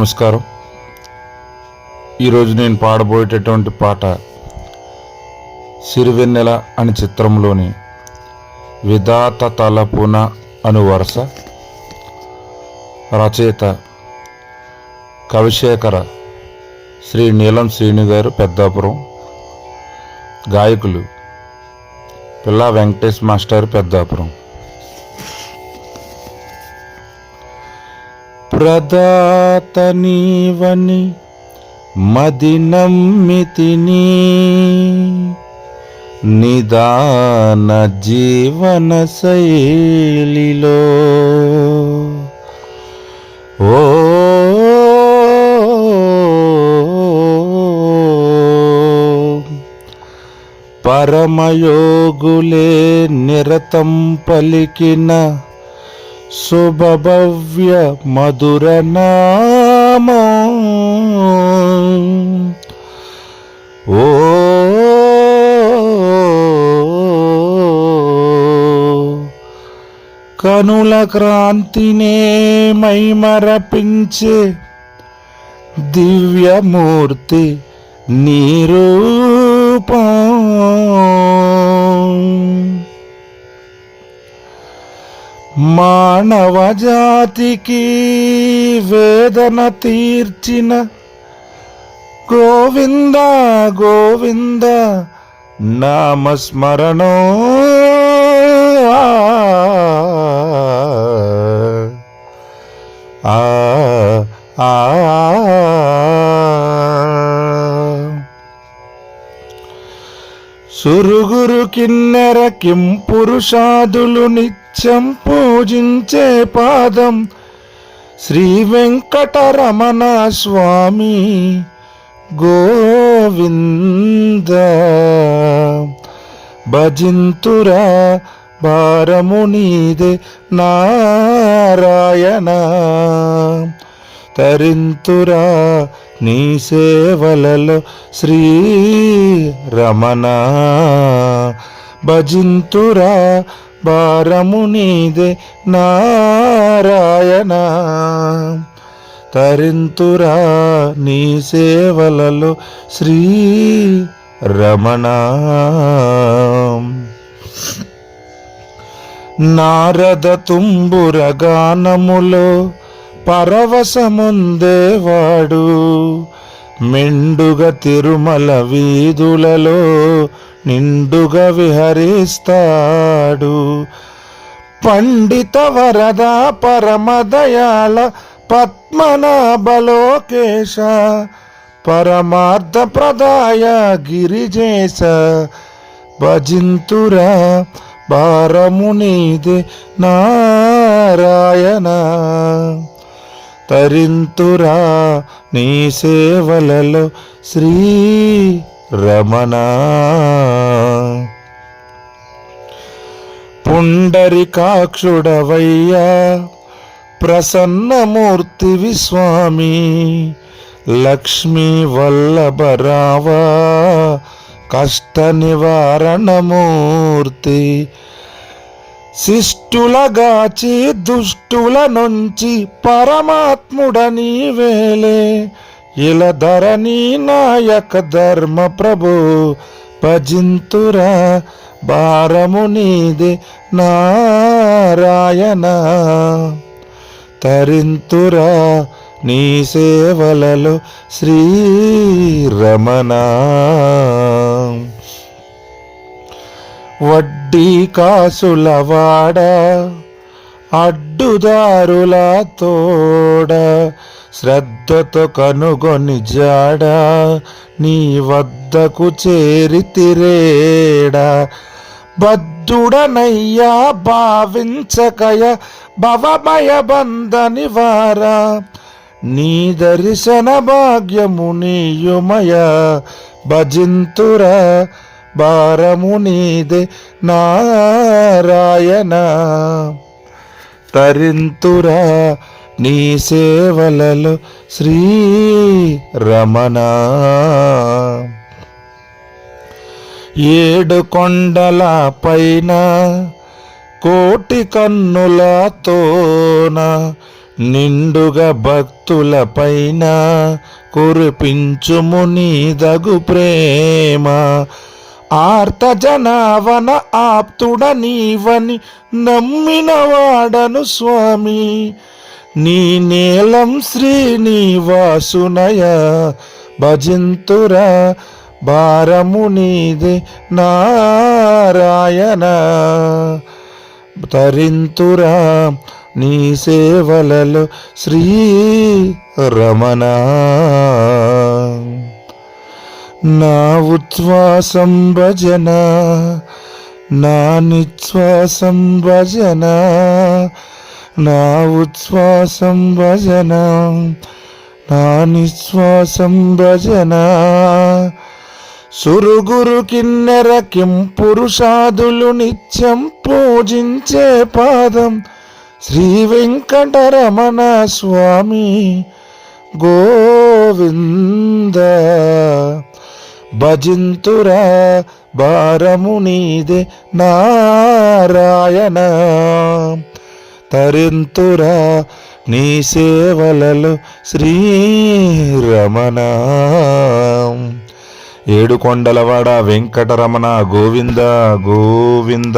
నమస్కారం. ఈరోజు నేను పాడబోయేటటువంటి పాట సిరివెన్నెల అని చిత్రంలోని విధాత తలపున అను వరుస రచయిత కవిశేఖర శ్రీ నీలం శ్రీను గారు పెద్దాపురం గాయకులు పిల్లా వెంకటేష్ మాస్టర్ పెద్దాపురం. ప్రదాత నీవని మది నమ్మితిని నిదాన జీవన శైలిలో. ఓ పరమయోగులే నిరతం పలికిన శుభభవ్య మధుర నామం. ఓ కనుల క్రాంతినే మైమరపించే దివ్యమూర్తి నీరూపం. మానవ జాతికి వేదన తీర్చిన గోవింద గోవింద నామస్మరణో. సురుగురు కిన్నెర కింపురుషాదులు నిత్యం పూజించే పాదం. శ్రీ వెంకటరమణ స్వామి గోవింద. భజింతురా భారమునీదే నారాయణ. తరింతురా నీ సేవలలో శ్రీ రమణ భజింతురా భారము నీదే నారాయణ. తరింతురా నీ సేవలలో శ్రీ రమణ నారద తుంబుర గానములో పరవశముందేవాడు. మెండుగా తిరుమల వీధులలో నిండుగా విహరిస్తాడు. పండిత వరద పరమదయాళ పద్మనాభలోకేశ పరమార్థ ప్రదాయ గిరిజేశ భజింతురా భారము నారాయణ. తరింతురా నీ సేవలలో శ్రీ రమణ. పుండరికాక్షుడవయ్యా ప్రసన్నమూర్తి విస్వామి లక్ష్మీ వల్లభరావా కష్ట నివారణమూర్తి శిష్టులగాచి దుష్టుల నుంచి పరమాత్ముడని వేలే. ఇలా ధరణి నాయక ధర్మ ప్రభు భజింతురా భారము నీదే నారాయణ. తరింతురా నీ సేవలలో శ్రీ రమణ కాసుల అడ్డుదారుల తోడ శ్రద్ధతో కనుగొని జాడ నీ వద్దకు చేరితిరేడా బద్ధుడనయ్యా భావించకయ భవమయ బంధని నివార నీ దర్శన భాగ్యము నీయుమయ భజింతురా భారము నీదే నారాయణ. తరింతురా నీ సేవలలో శ్రీ రమణ. ఏడు కొండల పైన కోటి కన్నులతోన నిండుగా భక్తుల పైన కురిపించుము నీదగు ప్రేమ. ఆర్త జనావన ఆప్తుడ నీవని నమ్మిన వాడను స్వామి. నీ నేలం శ్రీనివాసునయ. భజింతురా భారము నీదే నారాయణ. తరింతురా నీ సేవలలో శ్రీ రమణ. నా ఉచ్ఛ్వాసం భజన నా నిశ్వాసం భజన నా ఉచ్ఛ్వాసం భజన నా నిశ్వాసం భజన. సురుగురు కిన్నెర కిం పురుషాదులు నిత్యం పూజించే పాదం శ్రీ వెంకటరమణ స్వామి గోవింద భజింతురా భారము నీదే నారాయణ. తరింతురా నీ సేవలలో శ్రీరమణ. ఏడుకొండలవాడ వెంకటరమణ గోవింద గోవింద.